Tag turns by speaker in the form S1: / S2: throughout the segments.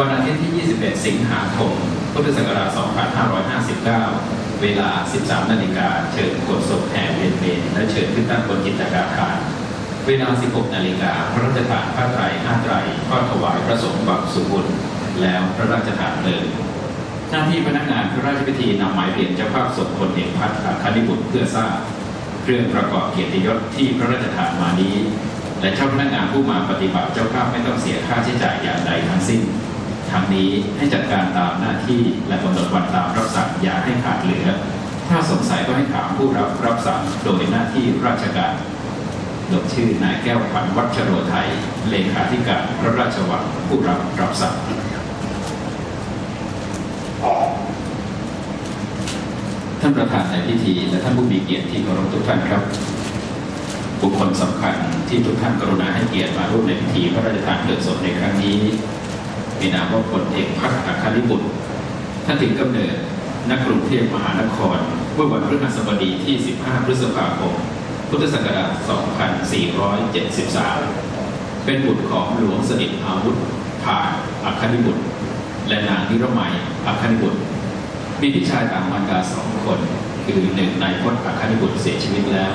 S1: วันอาทิตย์ที่ 21 สิงหาคม พุทธศักราช 2559 เวลา 13 นาฬิกา เชิญกดศพแห่เวียนเมนและเชิญขึ้นตั้งบนจิตรกาฐานเวลา 16 นาฬิกา พระราชทานผ้าไตรห้าไตรทอดถวายพระสงฆ์บังสุบุญแล้วพระราชทานเลิงหน้าที่พนักงานพระราชพิธีนำหมายเหรียญเจ้าภาพศพพลเอกพัฒน์คานิบุตรเพื่อทราบเครื่องประกอบเกียรติยศที่พระราชทานมานี้ และเจ้าพนักงานผู้มาปฏิบัติเจ้าภาพไม่ต้องเสียค่าใช้จ่ายอย่างใดทั้งสิ้น ทั้งนี้ให้จัดการตามหน้าที่และกำหนดวันตามรับสั่งอย่าให้ขาดเหลือ ถ้าสงสัยก็ให้ถามผู้รับรับสั่งโดยหน้าที่ราชการลงชื่อนายแก้วขวัญวัชโรไทย เลขาธิการพระราชวังผู้รับรับสั่งท่านประธานในพิธีและท่านผู้มีเกียรติที่เคารพทุกท่านครับ บุคคลสำคัญที่ทุกท่านกรุณาให้เกียรติมาร่วมในพิธีพระราชทานเพลิงศพในครั้งนี้ มีนามว่าพลเอกพัฒน์อัคานิบุตร ท่านถึงกำเนิดนักกรุงเทพมหานครเมื่อวันพฤหัสบดีที่ 15 พฤษภาคม พุทธศักราช 2473 เป็นบุตรของหลวงสนิทอาวุธผ่านอัคานิบุตร และนางนิรมัยอัคานิบุตร มีพี่ชายต่างมารดาสองคน คือหนึ่งนายพจน์อัคานิบุตรเสียชีวิตแล้ว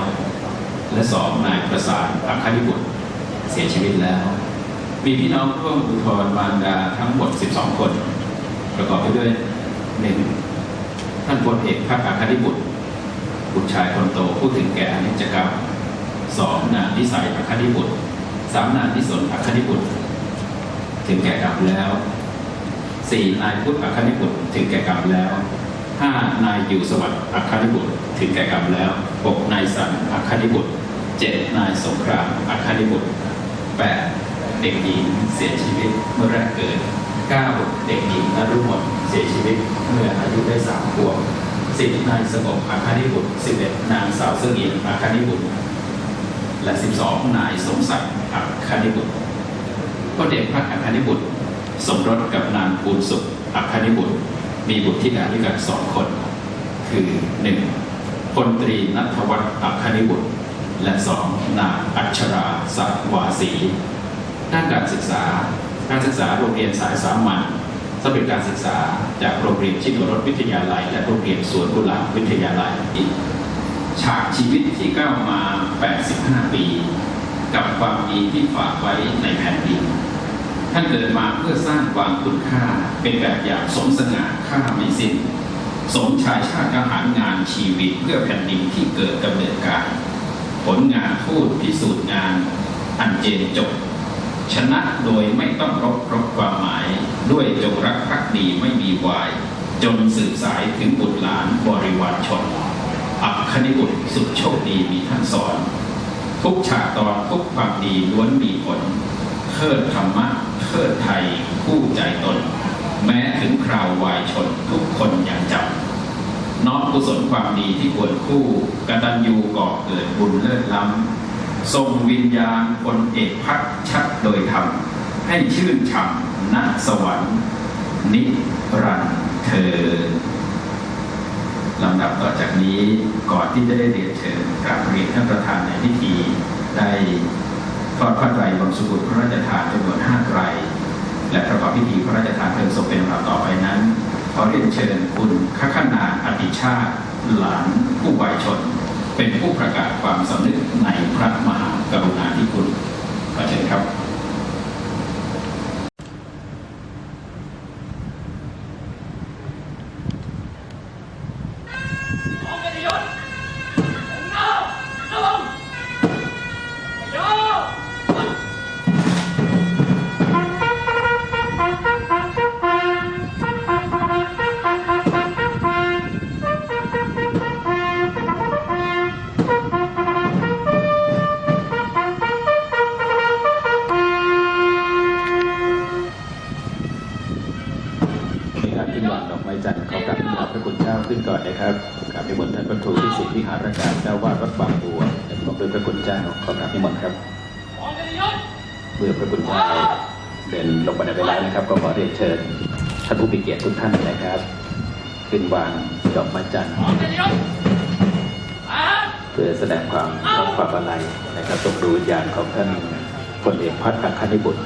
S1: และสองนายประสานอัคานิบุตรเสียชีวิตแล้ว มีพี่น้องร่วมอุทธรมารดาทั้งหมด 12 คน ประกอบไปด้วยหนึ่งท่านพลเอกพัฒน์อัคานิบุตร บุตรชายคนโตผู้ถึงแก่อนิจกรรมสองนางนิสัยอัคานิบุตรสามนางนิสนอัคานิบุตร ถึงแก่กรรมแล้วสี่นายพุทธอัคคณิบุตรถึงแก่กรรมแล้วห้านายอยู่สวัสดิ์อัคคณิบุตร ถึงแก่กรรมแล้วหกนายสันอัคคณิบุตรเจ็ดนายสงครามอัคคณิบุตรแปด เด็กหญิงเสียชีวิตเมื่อแรกเกิดเก้าเด็กหญิงนรุมนเสียชีวิตเมื่ออายุได้สามขวบสิบนายสงบอัคคณิบุตรสิบเอ็ดนางสาวเสงี่ยมอัคคณิบุตรและสิบสองนายสมศักดิ์อัคคณิบุตรพระเดชพระอัคคณิบุตร สมรสกับนางปูนสุขอัคคณิบุตร มีบุตรธิดาด้วยกันสองคน คือหนึ่งพลตรีนัทวัฒน์อัคคณิบุตร และสองนางอัชราสักวาสี ด้านการศึกษา การศึกษาโรงเรียนสายสามัญสำเร็จการศึกษาจากโรงเรียนชิโนรสวิทยาลัย และโรงเรียนสวนกุหลาบวิทยาลัยฉากชีวิตที่ก้าวมา 85 ปี กับความดีที่ฝากไว้ในแผ่นดิน ท่านเกิดมาเพื่อสร้างความคุณค่าเป็นแบบอย่างสมสง่าค่าไม่สิ้น สมชายชาติทหารงานชีวิตเพื่อแผ่นดินที่เกิดกำเนิดการ ผลงานพูดพิสูจน์งาน อันเจนจบ ชนะโดยไม่ต้องรบรบความหมาย ด้วยจงรักภักดีไม่มีวาย จนสืบสายถึงบุตรหลานบริวารชน อัคคณิบุตรสุดโชคดีมีท่านสอน ทุกฉากตอนทุกความดีล้วนมีผลเทิดธรรมะเทิดไทยคู่ใจตน แม้ถึงคราววายชนทุกคนยังจำน้อมกุศลความดีที่ควรคู่กตัญญูก่อเกิดบุญเลิศล้ำ ทรงวิญญาณคนเอกพักชัดโดยธรรม ให้ชื่นช่ำณสวรรค์นิรันดร์เธอลำดับต่อจากนี้ก่อนที่จะได้เรียนเชิญกราบเรียนท่านประธานในพิธีได้ทอดผ้าไตรบางสุกุลพระราชทานจำนวนห้าไตรและประกอบพิธีพระราชทานเพลิงศพเป็นลำดับต่อไปนั้น ขอเรียนเชิญคุณข้าขนาอติชาติ หลานผู้วายชน เป็นผู้ประกาศความสำนึกใน พร ในการขึ้นวางดอกไม้จันทร์ขอกราบขอบพระคุณเจ้าขึ้นก่อนนะครับกราบนิมนท่านพระครูที่สิทธิวิหารการเจ้าวาดวัดบางบัวขอบด้วยพระคุณเจ้าขอกราบนิมนครับเมื่อพระคุณเจ้าเดินลงไปในเวลานะครับ ก็ขอเรียนเชิญท่านผู้มีเกียรติทุกท่านนะครับ ขึ้นวางดอกไม้จันทร์เพื่อแสดงความความอาลัยนะครับตรงดูวิญญาณของท่านพลเอกพัฒน์อัคคณิบุตร